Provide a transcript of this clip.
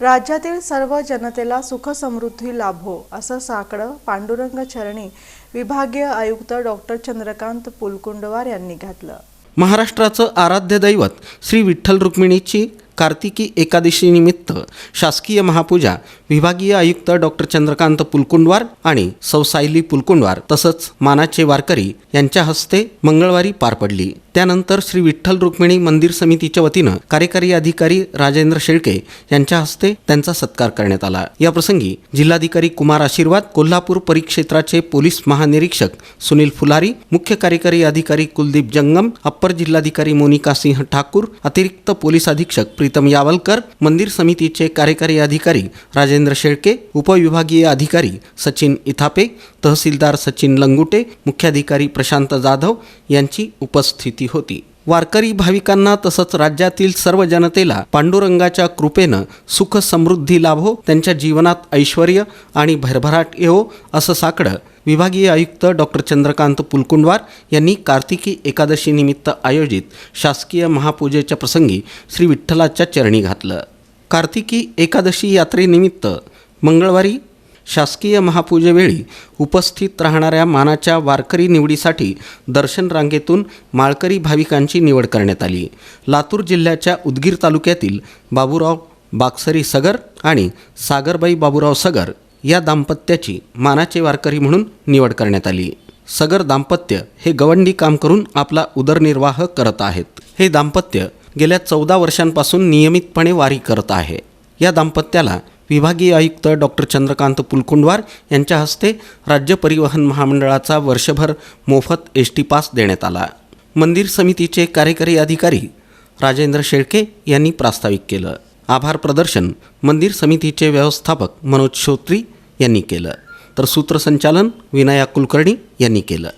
राज्यातील सर्व जनतेला सुख समृद्धी लाभो असं साकडं पांडुरंग चरणी विभागीय आयुक्त डॉक्टर चंद्रकांत पुलकुंडवार यांनी घातलं. महाराष्ट्राचं आराध्य दैवत श्री विठ्ठल रुक्मिणीची कार्तिकी एकादशीनिमित्त शासकीय महापूजा विभागीय आयुक्त डॉक्टर चंद्रकांत पुलकुंडवार आणि सौसायली पुलकुंडवार तसंच मानाचे वारकरी यांच्या हस्ते मंगळवारी पार पडली. त्यानंतर श्री विठ्ठल रुक्मिणी मंदिर समितीच्या वतीनं कार्यकारी अधिकारी राजेंद्र शेळके यांच्या हस्ते त्यांचा सत्कार करण्यात आला. या प्रसंगी जिल्हाधिकारी कुमार आशीर्वाद कोल्हापूर परिक्षेत्राचे पोलीस महानिरीक्षक सुनील फुलारी मुख्य कार्यकारी अधिकारी कुलदीप जंगम अप्पर जिल्हाधिकारी मोनिका सिंह ठाकूर अतिरिक्त पोलीस अधीक्षक प्रीतम यावलकर मंदिर समितीचे कार्यकारी अधिकारी राजेंद्र शेळके उपविभागीय अधिकारी सचिन इथापे तहसीलदार सचिन लंगुटे मुख्याधिकारी प्रशांत जाधव यांची उपस्थिती होती. वारकरी भाविकांना तसंच राज्यातील सर्व जनतेला पांडुरंगाच्या कृपेनं सुख समृद्धी लाभो त्यांच्या जीवनात ऐश्वर आणि भरभराट येवो असं साकडं विभागीय आयुक्त डॉक्टर चंद्रकांत पुलकुंडवार यांनी कार्तिकी एकादशीनिमित्त आयोजित शासकीय महापूजेच्या प्रसंगी श्री विठ्ठलाच्या चरणी घातलं. कार्तिकी एकादशी यात्रेनिमित्त मंगळवारी शासकीय महापूजेवेळी उपस्थित राहणाऱ्या मानाच्या वारकरी निवडीसाठी दर्शन रांगेतून माळकरी भाविकांची निवड करण्यात आली. लातूर जिल्ह्याच्या उदगीर तालुक्यातील बाबूराव बागसरी सगर आणि सागरबाई बाबूराव सगर या दाम्पत्याची मानाचे वारकरी म्हणून निवड करण्यात आली. सगर दाम्पत्य हे गवंडी काम करून आपला उदरनिर्वाह करत आहेत. हे दाम्पत्य गेल्या चौदा वर्षांपासून नियमितपणे वारी करत आहे. या दाम्पत्याला विभागीय आयुक्त डॉक्टर चंद्रकांत पुलकुंडवार यांच्या हस्ते राज्य परिवहन महामंडळाचा वर्षभर मोफत एस टी पास देण्यात आला. मंदिर समितीचे कार्यकारी अधिकारी राजेंद्र शेळके यांनी प्रास्ताविक केलं. आभार प्रदर्शन मंदिर समितीचे व्यवस्थापक मनोज श्रोत्री यांनी केलं. तर सूत्रसंचालन विनायक कुलकर्णी यांनी केलं.